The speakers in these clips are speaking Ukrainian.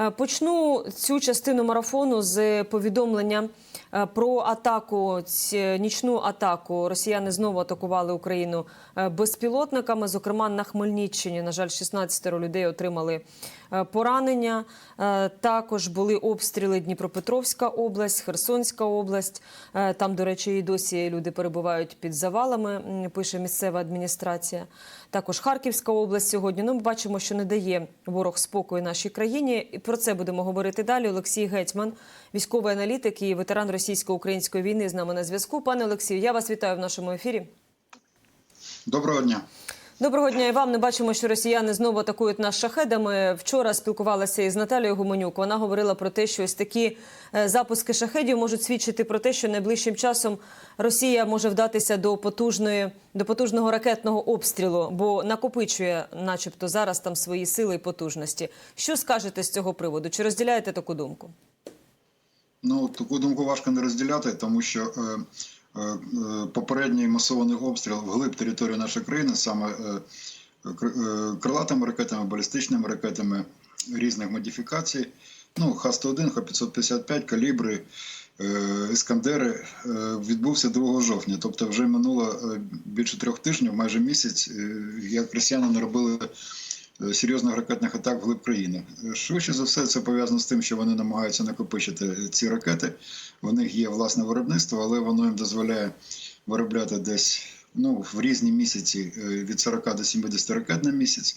Е, Почну цю частину марафону з повідомлення е, про атаку, нічну атаку. Росіяни знову атакували Україну е, безпілотниками. Зокрема, на Хмельниччині, на жаль, 16 людей отримали поранення. Також були обстріли Дніпропетровська область, Херсонська область. Там, до речі, і досі люди перебувають під завалами. Пише місцева адміністрація. Також Харківська область сьогодні. Ну, ми бачимо, що не дає ворог спокою нашій країні. І про це будемо говорити далі. Олексій Гетьман, військовий аналітик і ветеран російсько-української війни, з нами на зв'язку. Пане Олексію, я вас вітаю в нашому ефірі. Доброго дня. Доброго дня і вам. Не бачимо, що росіяни знову атакують нас шахедами. Вчора спілкувалася із Наталією Гуменюк. Вона говорила про те, що ось такі е, запуски шахедів можуть свідчити про те, що найближчим часом Росія може вдатися до потужної до потужного ракетного обстрілу, бо накопичує, начебто, зараз там свої сили і потужності. Що скажете з цього приводу? Чи розділяєте таку думку? Ну таку думку важко не розділяти, тому що е, попередній масований обстріл вглиб території нашої країни саме е, кр- е, крилатими ракетами, балістичними ракетами різних модифікацій. Ну, Х-101, Х-555, калібри, е, Іскандери е, відбувся 2 жовтня. Тобто вже минуло е, більше трьох тижнів, майже місяць, е, як росіяни не робили е, серйозних ракетних атак вглиб країни. Е, Швидше за все, це пов'язано з тим, що вони намагаються накопичити ці ракети. У них є власне виробництво, але воно їм дозволяє виробляти десь ну, в різні місяці е, від 40 до 70 ракет на місяць.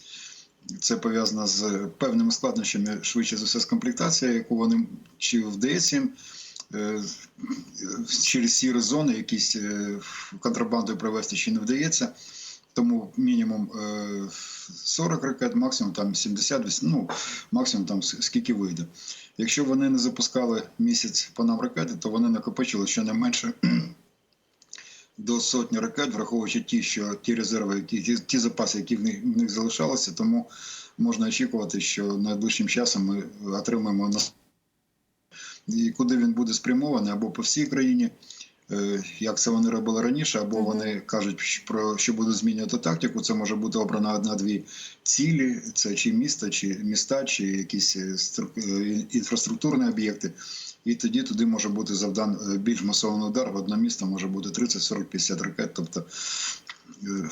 Це пов'язано з певними складнощами, швидше за все, з комплектацією, яку вони чи вдається їм е, через сірі зони якісь е, контрабандою провести чи не вдається. Тому мінімум е, 40 ракет, максимум там 70, ну максимум там скільки вийде. Якщо вони не запускали місяць по нам ракети, то вони накопичили щонайменше до сотні ракет, враховуючи ті, що ті резерви, які ті, ті запаси, які в них, в них залишалися, тому можна очікувати, що найближчим часом ми отримаємо на і куди він буде спрямований або по всій країні, е, як це вони робили раніше, або вони кажуть, що- про що будуть змінювати тактику. Це може бути обрана одна-дві цілі, це чи міста, чи міста, чи якісь е, е, інфраструктурні об'єкти. І тоді туди може бути завдан е, більш масований удар. В одне місто може бути 30, 40, 50 ракет. Тобто е,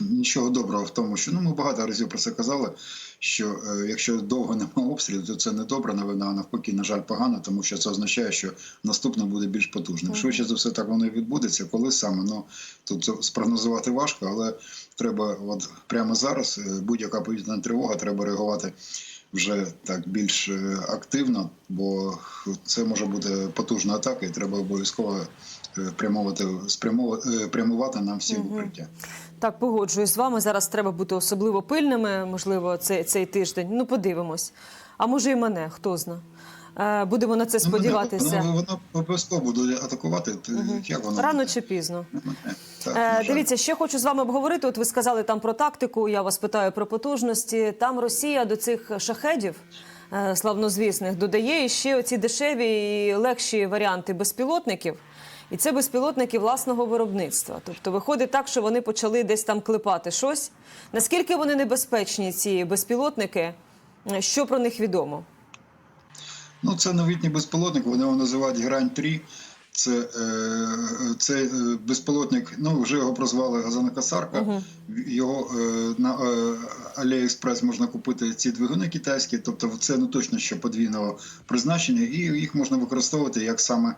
нічого доброго в тому, що ну ми багато разів про це казали. Що е, якщо довго немає обстрілів, то це не добра новина, а навпаки, на жаль, погано, тому що це означає, що наступне буде більш потужним. Швидше за все, так воно і відбудеться. Коли саме ну тут спрогнозувати важко, але треба, от прямо зараз, е, будь-яка повітряна тривога, треба реагувати вже так більш е, активно, бо це може бути потужна атака, і треба обов'язково е, прямувати е, прямувати нам всі в укриття. Так, погоджуюсь з вами. Зараз треба бути особливо пильними. Можливо, цей, цей тиждень. Ну, подивимось. А може, і мене, хто зна. Е, Будемо на це Ну, сподіватися. Воно, воно обов'язково буде атакувати. Мгм. Як воно Рано буде? чи пізно. Так, Е. Дивіться, ще хочу з вами обговорити. От ви сказали там про тактику. Я вас питаю про потужності. Там Росія до цих шахедів е, славнозвісних додає ще оці дешеві і легші варіанти безпілотників. І це безпілотники власного виробництва. Тобто виходить так, що вони почали десь там клепати щось. Наскільки вони небезпечні, ці безпілотники? Що про них відомо? Ну, це новітній безпілотник, вони його називають Грань 3. Це, е, це е, безпілотник, ну вже його прозвали Газанокосарка. Мгм. Його е, на е, AliExpress можна купити ці двигуни китайські, тобто це не точно що подвійного призначення, і їх можна використовувати як саме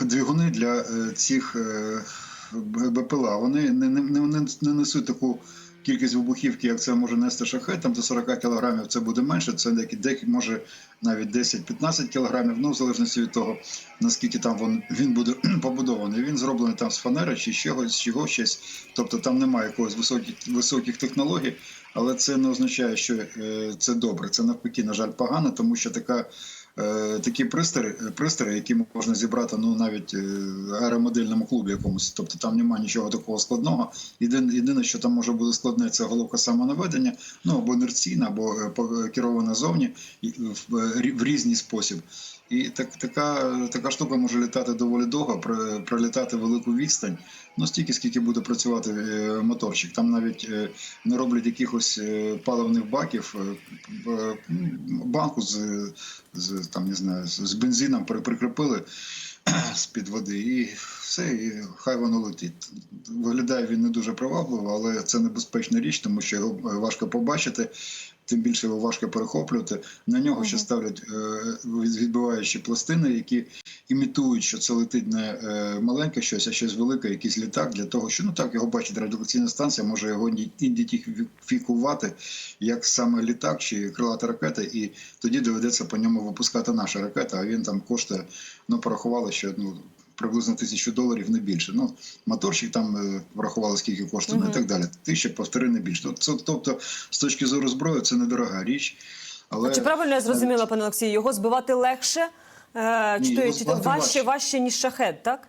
двигуни для цих БПЛА. Вони не, не, не, не- не несуть таку кількість вибухівки, як це може нести шахет. Там до 40 кілограмів це буде менше. Це деякі, деякі може навіть 10-15 кілограмів, ну в залежності від того, наскільки там він, він буде побудований. Він зроблений там з фанери чи чогось, чого щось. Тобто там немає якогось високих, високих технологій, але це не означає, що е, це добре. Це навпаки, на жаль, погано, тому що така. Е, Такі пристрої, пристрої, які можна зібрати ну навіть е, аеромодельному клубі якомусь, тобто там немає нічого такого складного. Єдине, єдине, що там може бути складне, це головка самонаведення, ну або інерційна, або е, керована зовні в різний спосіб. І так, така, така штука може літати доволі довго, про- пролітати велику відстань. Ну, стільки, скільки буде працювати е, моторчик. Там навіть е, не роблять якихось е, паливних баків, м, банку з, з, там, не знаю, з бензином при- прикріпили з-під води, і все, і хай воно летить. Виглядає він не дуже привабливо, але це небезпечна річ, тому що його важко побачити. Тим більше його важко перехоплювати. На нього ще ставлять е, відбиваючі пластини, які імітують, що це летить не е, маленьке щось, а щось велике, якийсь літак, для того, що ну так його бачить радіолокаційна станція, може його ідентифікувати як саме літак чи крилата ракета, і тоді доведеться по ньому випускати наша ракета, а він там коштує, ну порахували, що ну. Приблизно тисячу доларів не більше. Ну, моторчик там е, врахували, скільки коштує, ну і так далі. Тисяча, повтори не більше. Тобто, тобто, з точки зору зброї, це недорога річ. Але Чи правильно я зрозуміла, пане Олексію, його збивати легше, е, Ні, чи, його чи важче, важче. важче, ніж шахет, так?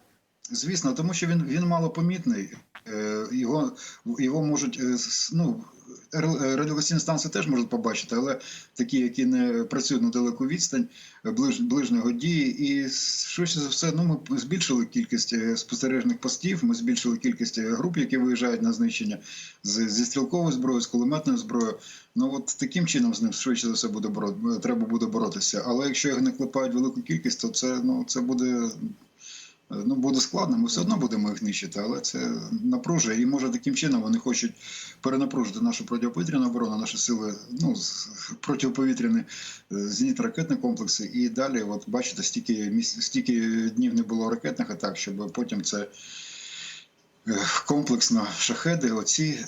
Звісно, тому що він, він малопомітний. Е, Його, його можуть е, ну, е, радіолокаційні станції теж можуть побачити, але такі, які не працюють на далеку відстань, е, ближ, ближнього дії. І швидше за все, ну, ми збільшили кількість е, спостережних постів, ми збільшили кількість е, груп, які виїжджають на знищення з, зі стрілковою зброєю, з кулеметною зброєю. Ну от таким чином з ним швидше за все буде боро- треба буде боротися. Але якщо їх не клепають велику кількість, то це, ну, це буде Ну, буде складно, ми все одно будемо їх нищити, але це напружує. І може таким чином вони хочуть перенапружити нашу протиповітряну оборону, наші сили, ну, протиповітряні е, зенітно-ракетні комплекси. І далі, от бачите, стільки стільки днів не було ракетних атак, щоб потім це е, комплексно шахеди, оці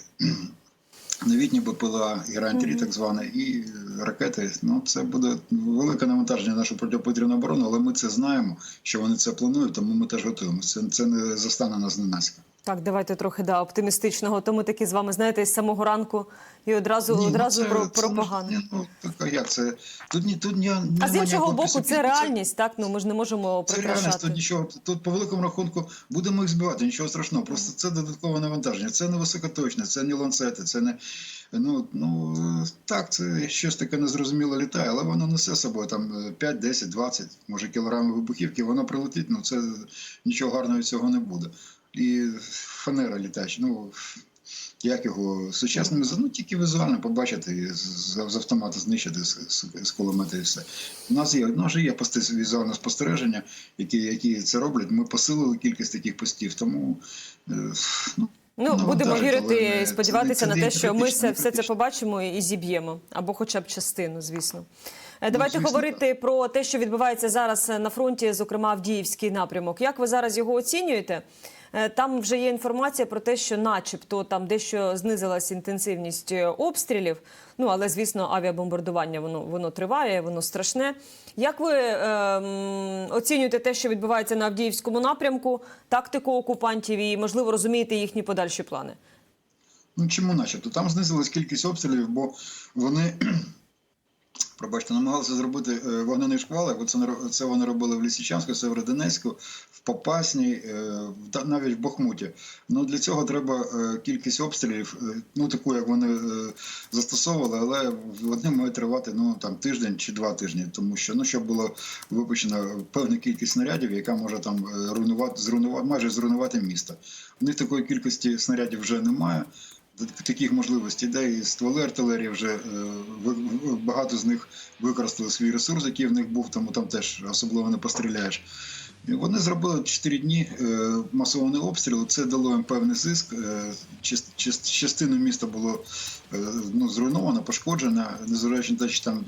новітні БПЛА, Іран-3 так зване, і е, ракети. Ну, це буде велике навантаження на нашу протиповітряну оборону, але ми це знаємо, що вони це планують, тому ми теж готуємося. Це, це не застане нас зненацька. Так, давайте трохи да, оптимістичного. То ми такі з вами, знаєте, з самого ранку і одразу, Ні, ну, одразу це- про, це про ні, Ну, так, як це? Тут, ні, тут ні, А з іншого боку, після- це реальність, так? Ну ми ж не можемо Це реальність, тут нічого. Тут по великому рахунку будемо їх збивати, нічого страшного. Просто це додаткове навантаження. Це не високоточне, це не ланцети, це не. Ну, ну так, це щось таке незрозуміле літає, але воно несе з собою там 5, 10, 20, може кілограмів вибухівки, воно прилетить, ну це нічого гарного цього не буде. І фанера літаюча, ну як його сучасними ну тільки візуально побачити з, з- автомата знищити з, з, з кулемета і все. У нас є, нас же є пости візуальне спостереження, які, які це роблять. Ми посилили кількість таких постів, тому е, ну, Ну, будемо вірити і сподіватися це на те, що ми все, все це побачимо і зіб'ємо, або хоча б частину, звісно. Е, Давайте звісно, говорити про те, що відбувається зараз на фронті, зокрема Авдіївський напрямок. Як ви зараз його оцінюєте? Е, Там вже є інформація про те, що, начебто, там дещо знизилась інтенсивність е, обстрілів. Ну але звісно, авіабомбардування воно воно триває, воно страшне. Як ви ем, оцінюєте те, що відбувається на Авдіївському напрямку, тактику окупантів і можливо розумієте їхні подальші плани? Ну чому начебто? Там знизилась кількість обстрілів, бо вони. Пробачте, намагалися зробити е, вогнений шквал, це, це вони робили в Лісичанську, Северодонецьку, в Попасні, е, навіть в Бахмуті. Ну для цього треба е, кількість обстрілів, ну таку, як вони застосовували, але вони мають тривати ну там тиждень чи два тижні, тому що ну щоб було випущено певна кількість снарядів, яка може там руйнувати, зруйнувати, майже зруйнувати місто. У них такої кількості снарядів вже немає таких можливостей, де і стволи артилерії вже е, багато з них використали свій ресурс, який в них був, тому там теж особливо не постріляєш. Вони зробили 4 дні е, масований обстріл. Це дало їм певний зиск. Е, част- част- Частину міста було ну, зруйновано, пошкоджено, незважаючи на те, що там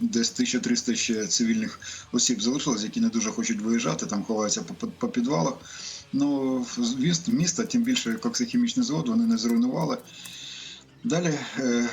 десь 1300 ще цивільних осіб залишилось, які не дуже хочуть виїжджати, там ховаються по підвалах. Ну, міста, тим більше коксохімічний завод, вони не зруйнували. Далі е,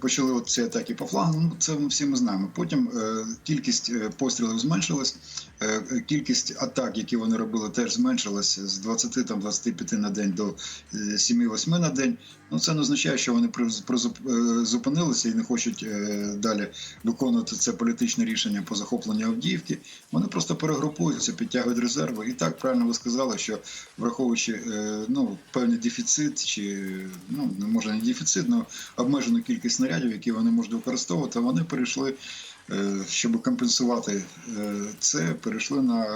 почали от ці атаки по флангу, ну це всі ми знаємо. Потім е, кількість е, пострілів зменшилась, е, кількість атак, які вони робили, теж зменшилась з 20 там, 25 на день до е, 7-8 на день. Ну це не означає, що вони е, зупинилися і не хочуть е, далі виконувати це політичне рішення по захопленню Авдіївки. Вони просто перегрупуються, підтягують резерви. І так правильно ви сказали, що враховуючи е, ну, певний дефіцит, чи ну може не дефіцит, але обмежену кількість. Кількість снарядів, які вони можуть використовувати. Вони перейшли, е, щоб компенсувати е, це, перейшли на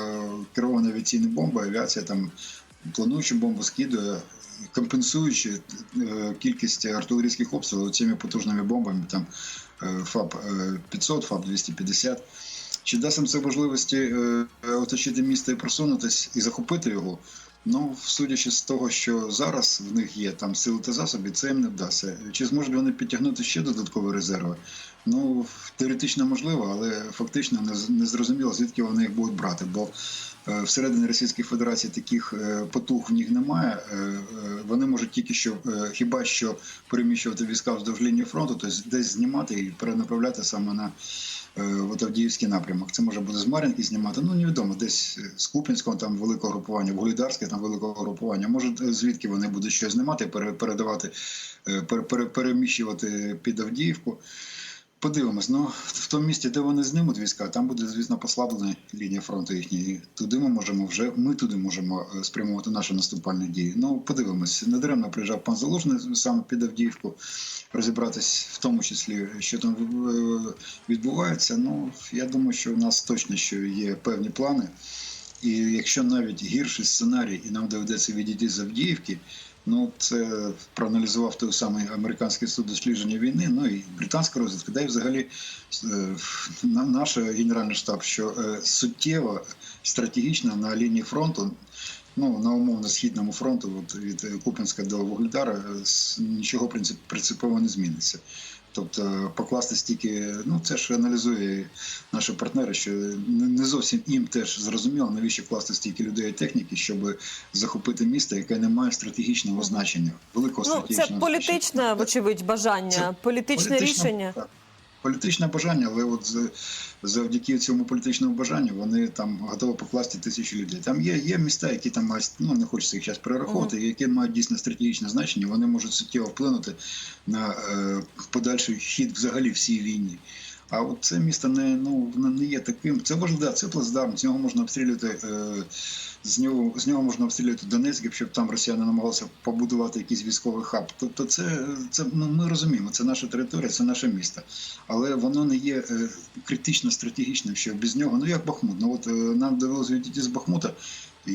керовані авіаційні бомби. Авіація там плануючи бомбу скидує, компенсуючи е, кількість артилерійських обстрілів цими потужними бомбами, там ФАБ е, 500, ФАБ 250. Чи дасть їм це можливості оточити місто і просунутись і захопити його? Ну, судячи з того, що зараз в них є там сили та засоби, це їм не вдасться. Чи зможуть вони підтягнути ще додаткові резерви? Ну, теоретично можливо, але фактично не, зрозуміло, звідки вони їх будуть брати. Бо е, всередині Російської Федерації таких е, потуг в них немає. Е, Вони можуть тільки що хіба що переміщувати війська вздовж лінії фронту, тобто десь знімати і перенаправляти саме на е, от Авдіївський напрямок. Це може бути з Мар'їнки знімати. Ну невідомо, десь з Купінського там великого групування, Вугледарське там великого групування. Може, звідки вони будуть щось знімати, пере- передавати, е, пере- пере- переміщувати під Авдіївку. Подивимось, ну в тому місці, де вони знімуть війська, там буде, звісно, послаблена лінія фронту їхньої. Туди ми можемо вже, ми туди можемо е, спрямувати наші наступальні дії. Ну, подивимось, недаремно приїжджав пан Залужний саме під Авдіївку, розібратись в тому числі, що там е, відбувається. Ну, я думаю, що у нас точно що є певні плани. І якщо навіть гірший сценарій, і нам доведеться відійти з Авдіївки, ну це проаналізував той самий американський суд дослідження війни, ну і британська розвідка, да й взагалі е, на- наш генеральний штаб, що е, суттєво стратегічно на лінії фронту. Ну, на умовно східному фронту, от від Купенська до Вугледара, е, нічого принцип- принципово не зміниться. Тобто покласти стільки, ну це ж аналізує наші партнери, що не зовсім їм теж зрозуміло, навіщо класти стільки людей і техніки, щоб захопити місто, яке не має стратегічного значення, великого Ну, це політичне, вочевидь, бажання, Це політичне Політичне- рішення. так. Політичне бажання, але от завдяки цьому політичному бажанню вони там готові покласти тисячі людей. Там є, є міста, які там мають, ну не хочеться їх зараз перераховувати, які мають дійсно стратегічне значення, вони можуть суттєво вплинути на е, подальший хід взагалі всій війні. А от це місто не ну не є таким. Це важливо, да, це плацдарм, з нього можна обстрілювати. Е, з нього з нього можна обстрілювати Донецьк, якщо б там росіяни намагалися побудувати якийсь військовий хаб. Тобто, це, це ну ми розуміємо, це наша територія, це наше місто, але воно не є е, критично стратегічним. Що без нього, ну як Бахмут. Ну от е, нам довелося відійти з Бахмута.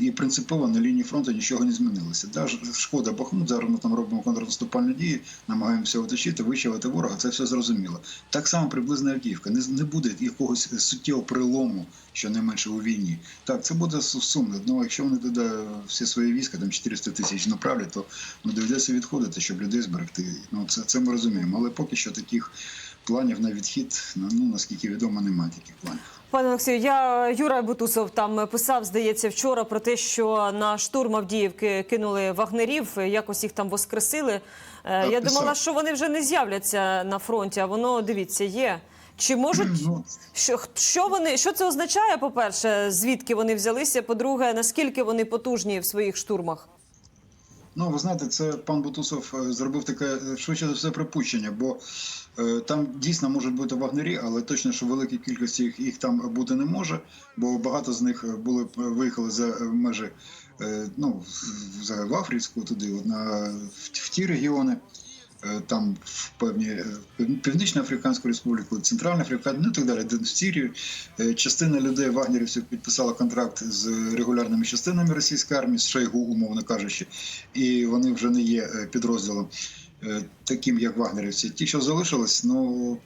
І принципово на лінії фронту нічого не змінилося. Да, шкода Бахмут, зараз ми там робимо контрнаступальні дії, намагаємося оточити, вичавити ворога. Це все зрозуміло. Так само приблизно Авдіївка. Не, не буде якогось суттєвого прилому, що не менше у війні. Так, це буде су- сумно. Ну, якщо вони туди всі свої війська, там 400 тисяч направлять, то ну, доведеться відходити, щоб людей зберегти. Ну, це, це ми розуміємо. Але поки що таких планів на відхід, ну, ну наскільки відомо, немає таких планів. Пане Олексію, я Юра Бутусов там писав, здається, вчора про те, що на штурм Авдіївки кинули вагнерів, якось їх там воскресили. Е, Так, Я думала, що вони вже не з'являться на фронті, а воно дивіться є. Чи можуть Ну, що, що вони що це означає? По перше, звідки вони взялися? По-друге, наскільки вони потужні в своїх штурмах? Ну, ви знаєте, це пан Бутусов е, зробив таке е, швидше за все припущення, бо е, там дійсно можуть бути вагнері, але точно, що великій кількості їх, їх там бути не може, бо багато з них були виїхали за межі ну, в- Африцьку туди, на, в ті регіони. Е, Там в певні е, Пів- Північноафриканську республіку, Центральну Африканську, ну і так далі, в Сирію. Е, Частина людей вагнерівців підписала контракт з регулярними частинами російської армії, з Шойгу, умовно кажучи, і вони вже не є підрозділом таким, як вагнерівці. Ті, що залишились, ну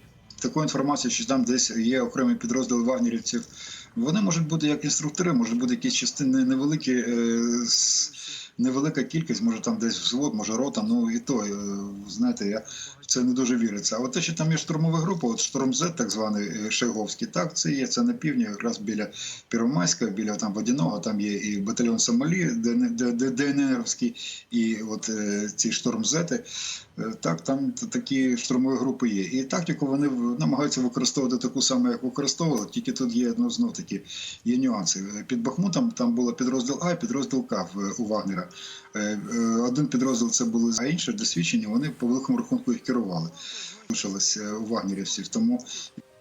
такої інформації, що там десь є окремі підрозділи вагнерівців. Вони можуть бути як інструктори, можуть бути якісь частини невеликі. з- Невелика кількість, може там десь взвод, може рота, ну і то, е, знаєте, я в це не дуже віриться. А те, що там є штурмова група, от штурм З, так званий е, Шеговський, так, це є, це на півдні, якраз біля Піромайська, біля там Водяного, там є і батальйон Сомалі, ДНРівський, і от е, ці штурм Зети. Е, Так, там такі штурмові групи є. І тактику вони намагаються використовувати таку саму, як використовували, тільки тут є ну, знов таки є нюанси. Е, Під Бахмутом там було підрозділ А і підрозділ К у Вагнера. Е, е, Один підрозділ це були, а інші досвідчені, вони по великому рахунку їх керували. Лишилось е, у вагнерівців. Тому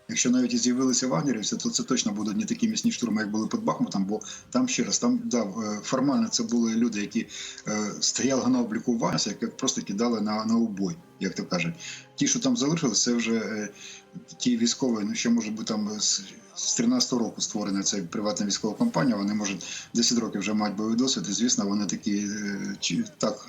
Якщо навіть і з'явилися вагнерівці, то це точно будуть не такі міцні штурми, як були під Бахмутом, бо там ще раз, там да, е, формально це були люди, які е, стояли на обліку Вагнера, як просто кидали на, на убой. як то кажуть. Ті, що там залишилися, це вже е, ті військові, ну ще може бути там з, з 13-го року створена ця приватна військова компанія. Вони можуть 10 років вже мати бойовий досвід, і звісно, вони такі е, чи так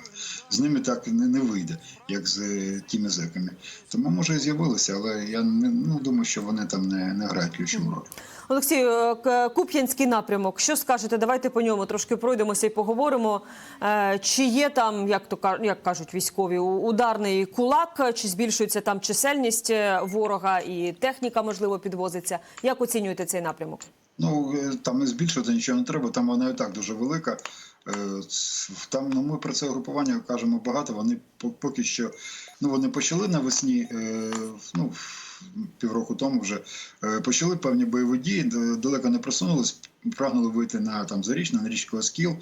з ними так не, не вийде, як з е, тими зеками. Тому може і з'явилися, але я не ну, думаю, що вони там не, не грають ключову роль. Олексію, е, Куп'янський напрямок. Що скажете? Давайте по ньому трошки пройдемося і поговоримо. Е, Чи є там, як то як кажуть військові, ударний кулак, чи збільшується там чисельність е, ворога і техніка, можливо, підвозиться? Як оцінюєте цей напрямок? Ну там не збільшувати нічого не треба, там вона і так дуже велика. Там ну, ми про це групування кажемо багато. Вони поки що ну вони почали навесні, ну півроку тому вже е, почали певні бойові дії, далеко не просунулись, прагнули вийти на там Зарічну, на річку Оскіл.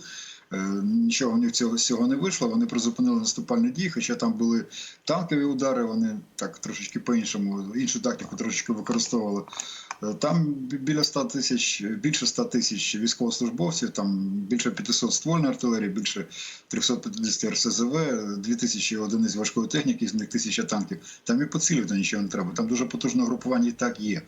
Е, Нічого в них цього цього не вийшло. Вони призупинили наступальні дії, хоча там були танкові удари. Вони так трошечки по-іншому, іншу тактику трошечки використовували. Е, Там біля 100 тисяч, більше 100 тисяч військовослужбовців, там більше 500 ствольної артилерії, більше 350 РСЗВ, 2000 одиниць важкої техніки, з них 1000 танків. Там і поцілювати нічого не треба. Там дуже потужне групування і так є.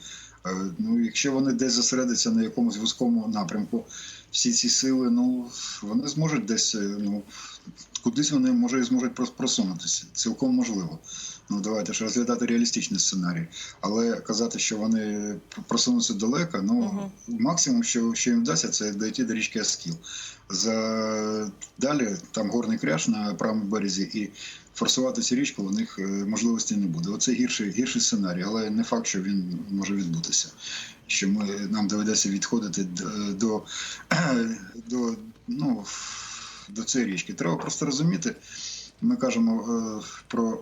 Е, Ну, якщо вони десь зосередяться на якомусь вузькому напрямку, всі ці сили, ну вони зможуть десь, е, ну кудись вони може і зможуть просунутися. Цілком можливо. Ну давайте ж розглядати реалістичний сценарій. Але казати, що вони просунуться далеко, ну Мгм. максимум, що, що їм вдасться, це дойти до річки Аскіл. За далі там горний кряж на правому березі і форсувати цю річку у них е, можливості не буде. Оце гірший, гірший сценарій, але не факт, що він може відбутися. Що ми нам доведеться відходити д- до, до, ну, до цієї річки. Треба просто розуміти. Ми кажемо е, про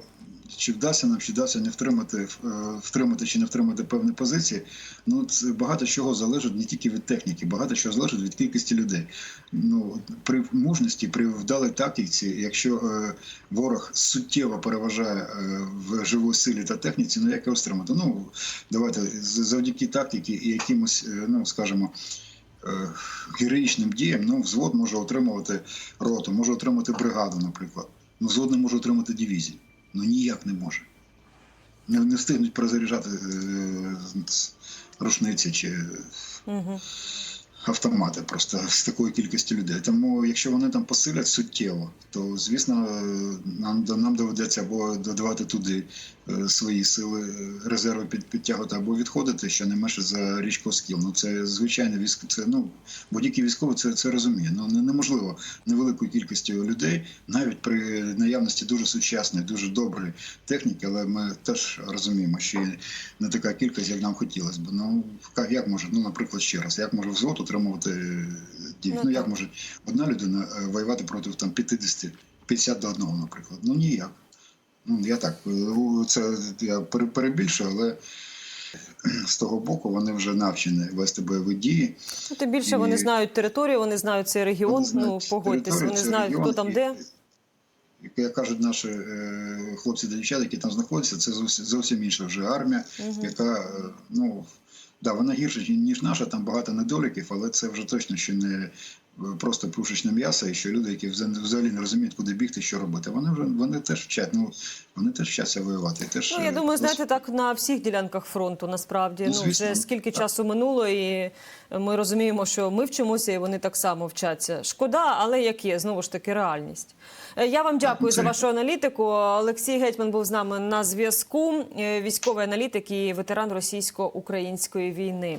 чи вдасться нам, чи вдасться не втримати, е, втримати чи не втримати певні позиції. Ну це багато чого залежить не тільки від техніки, багато чого залежить від кількості людей. Ну при мужності, при вдалій тактиці, якщо е, ворог суттєво переважає в живій силі та техніці, ну як його стримати? Ну давайте завдяки тактиці і якимось, ну скажімо. Героїчним діям ну, взвод може отримувати роту, може отримати бригаду, наприклад. Ну, взвод може отримати дивізію. Ну ніяк не може. Не, не встигнуть перезаряджати е, рушниці чи Угу. Автомати просто з такою кількістю людей. Тому якщо вони там посилять суттєво, то звісно нам, нам доведеться або додавати туди е, свої сили, е, резерви під, підтягувати, або відходити щонайменше за річку Скіл. Ну це звичайно військ. Це ну будь-який військовий це, це розуміє. Ну не- неможливо невеликою кількістю людей, навіть при наявності дуже сучасної, дуже доброї техніки, але ми теж розуміємо, що не така кількість, як нам хотілося б. Ну як може, ну наприклад, ще раз, як може взвод отримувати е, дів? Ну, Ну як може одна людина е, воювати проти там 50, 50 до одного, наприклад. Ну ніяк. Ну я так е, це я перебільшую, але з того боку вони вже навчені вести бойові дії. Ну, Тим більше вони знають територію, вони знають цей регіон. Вони ну погодьтесь, вони знають, регіон, хто там і- де. Як кажуть наші е, хлопці та дівчата, які там знаходяться, це зовсім, зовсім інша вже армія, Мгм. яка е, ну да, вона гірша ніж наша, там багато недоліків, але це вже точно ще не просто пушечне м'ясо, і що люди, які вза- взагалі не розуміють, куди бігти, що робити. Вони вже вони теж вчать. Ну вони теж вчаться воювати. Теж Ну, я е, думаю, знаєте, так на всіх ділянках фронту насправді. Ну, Ну, вже скільки так. часу минуло, і ми розуміємо, що ми вчимося, і вони так само вчаться. Шкода, але як є, знову ж таки, реальність. Е, Я вам дякую це- за вашу аналітику. Олексій Гетьман був з нами на зв'язку. Е, Військовий аналітик і ветеран російсько-української війни.